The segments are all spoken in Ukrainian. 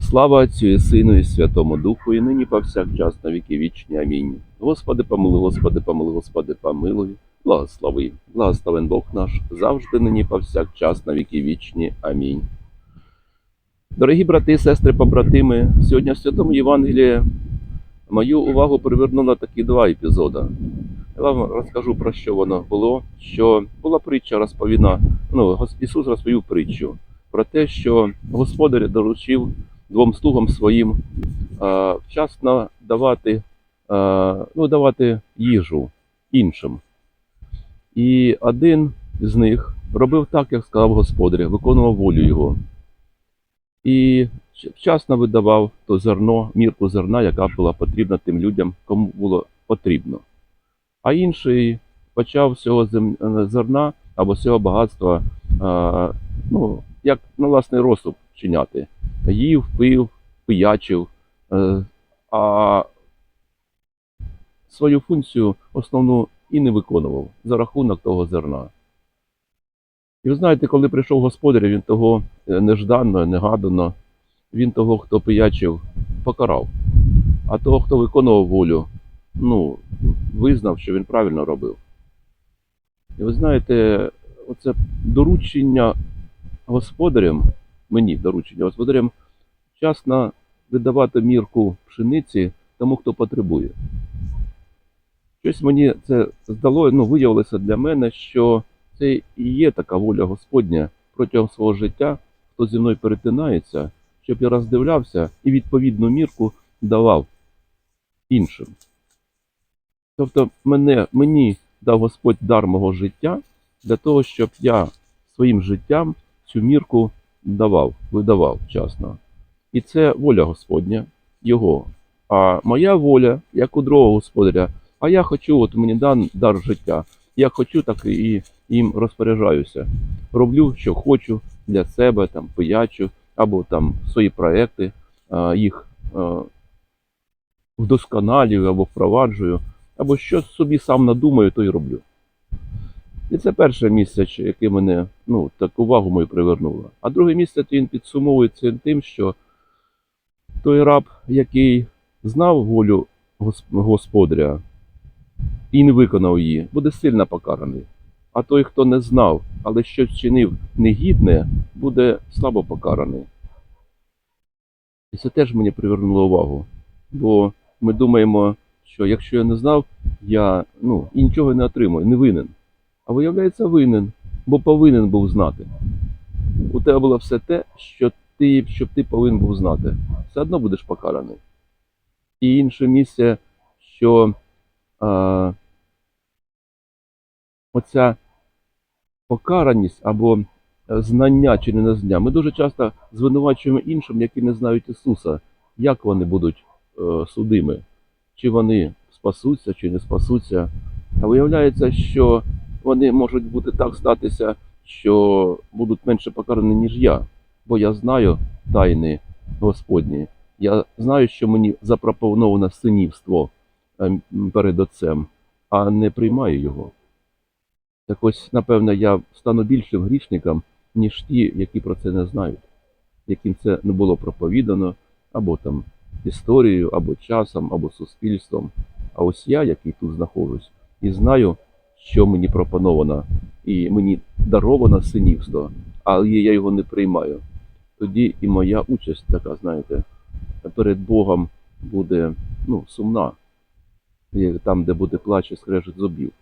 Слава Отцю і Сину і Святому Духу, і нині повсякчас на віки вічні. Амінь. Господи, помилуй, Господи, помилуй, Господи, помилуй. Благослови, благословен Бог наш, завжди нині повсякчас на віки вічні. Амінь. Дорогі брати сестри, побратими, сьогодні в Святому Євангелії мою увагу привернуло такі два епізоди. Я вам розкажу про що воно було. Що була притча розповідна. Ну, Ісус розповів притчу про те, що господар доручив двом слугам своїм е, вчасно давати, е, ну, давати їжу іншим. І один з них робив так, як сказав господар, виконував волю його. І вчасно видавав то зерно, мірку зерна, яка була потрібна тим людям, кому було потрібно. А інший почав з цього е, зерна або з цього багатства, ну, як на власний розсуд чиняти. Їв, пив, пиячив, е, а свою функцію основну і не виконував за рахунок того зерна. І ви знаєте, коли прийшов господар, він того е, нежданно, негадано, він того, хто пиячив, покарав. А того, хто виконував волю, ну, визнав, що він правильно робив. І ви знаєте, оце доручення господарям, мені доручення господарям, вчасно видавати мірку пшениці тому, хто потребує. Щось мені це здало, ну, виявилося для мене, що це і є така воля Господня протягом свого життя, хто зі мною перетинається, щоб я роздивлявся і відповідну мірку давав іншим. Тобто мене, мені дав Господь дар мого життя для того, щоб я своїм життям цю мірку давав, видавав вчасно. І це воля Господня, Його. А моя воля, як у другого господаря, а я хочу, от мені дан дар життя. Я хочу так і їм розпоряджаюся. Роблю, що хочу для себе, там пиячу, або там свої проекти, їх вдосконалюю або впроваджую, або що собі сам надумаю, то й роблю. І це перше місце, яке мене ну, так увагу мою привернуло. А друге місце то він підсумовується тим, що той раб, який знав волю гос- господаря і не виконав її, буде сильно покараний. А той, хто не знав, але щось вчинив негідне, буде слабо покараний. І це теж мені привернуло увагу. Бо ми думаємо, що якщо я не знав, я ну, і нічого не отримую, не винен. А виявляється, винен, бо повинен був знати. У тебе було все те, що ти, щоб ти повинен був знати. Все одно будеш покараний. І інше місце, що а, оця покараність або е, знання чи не незнання. Ми дуже часто звинувачуємо іншим, які не знають Ісуса, як вони будуть е, судими, чи вони спасуться, чи не спасуться. А виявляється, що вони можуть бути так статися, що будуть менше покарані, ніж я, бо я знаю тайни Господні. Я знаю, що мені запропоновано синівство е, перед Отцем, а не приймаю його. Так ось, напевно, я стану більшим грішником, ніж ті, які про це не знають, яким це не було проповідано, або там історією, або часом, або суспільством. А ось я, який тут знаходжусь, і знаю, що мені пропоновано, і мені даровано синівство, але я його не приймаю. Тоді і моя участь така, знаєте, перед Богом буде ну, сумна, там, де буде плач і скрежет зубів.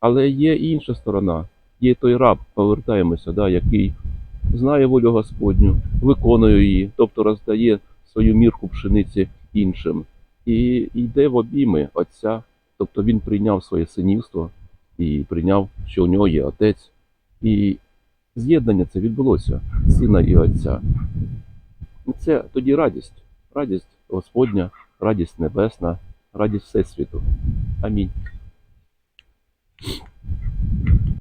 Але є і інша сторона. Є той раб, повертаємося, да, який знає волю Господню, виконує її, тобто роздає свою мірку пшениці іншим. І йде в обійми Отця, Тобто він прийняв своє синівство і прийняв, що у нього є отець. І з'єднання це відбулося сина і отця. Це тоді радість, радість Господня, радість небесна, радість Всесвіту. Амінь.